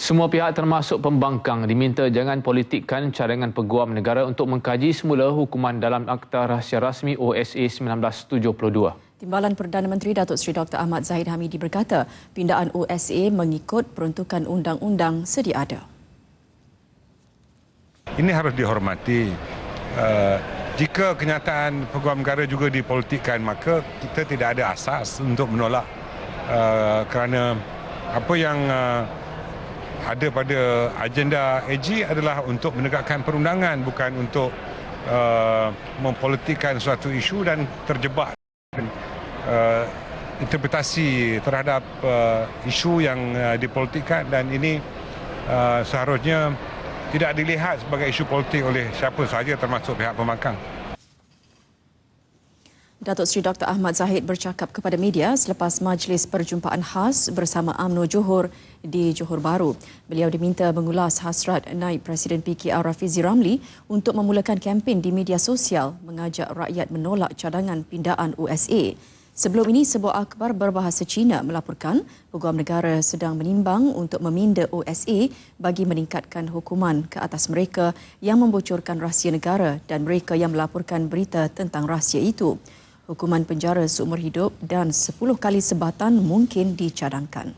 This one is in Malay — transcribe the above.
Semua pihak termasuk pembangkang diminta jangan politikkan cadangan peguam negara untuk mengkaji semula hukuman dalam Akta Rahsia Rasmi OSA 1972. Timbalan Perdana Menteri Datuk Seri Dr. Ahmad Zahid Hamidi berkata, pindaan OSA mengikut peruntukan undang-undang sedia ada. Ini harus dihormati. Uh, jika kenyataan peguam negara juga dipolitikkan, maka kita tidak ada asas untuk menolak uh, kerana apa yang uh, ada pada agenda AG adalah untuk menegakkan perundangan bukan untuk uh, mempolitikkan suatu isu dan terjebak uh, interpretasi terhadap uh, isu yang uh, dipolitikkan dan ini uh, seharusnya tidak dilihat sebagai isu politik oleh siapa sahaja termasuk pihak pembangkang. Datuk Seri Dr. Ahmad Zahid bercakap kepada media selepas majlis perjumpaan khas bersama AMNO Johor di Johor Bahru. Beliau diminta mengulas hasrat naib Presiden PKR Rafizi Ramli untuk memulakan kempen di media sosial mengajak rakyat menolak cadangan pindaan USA. Sebelum ini, sebuah akhbar berbahasa Cina melaporkan Peguam Negara sedang menimbang untuk meminda USA bagi meningkatkan hukuman ke atas mereka yang membocorkan rahsia negara dan mereka yang melaporkan berita tentang rahsia itu hukuman penjara seumur hidup dan 10 kali sebatan mungkin dicadangkan.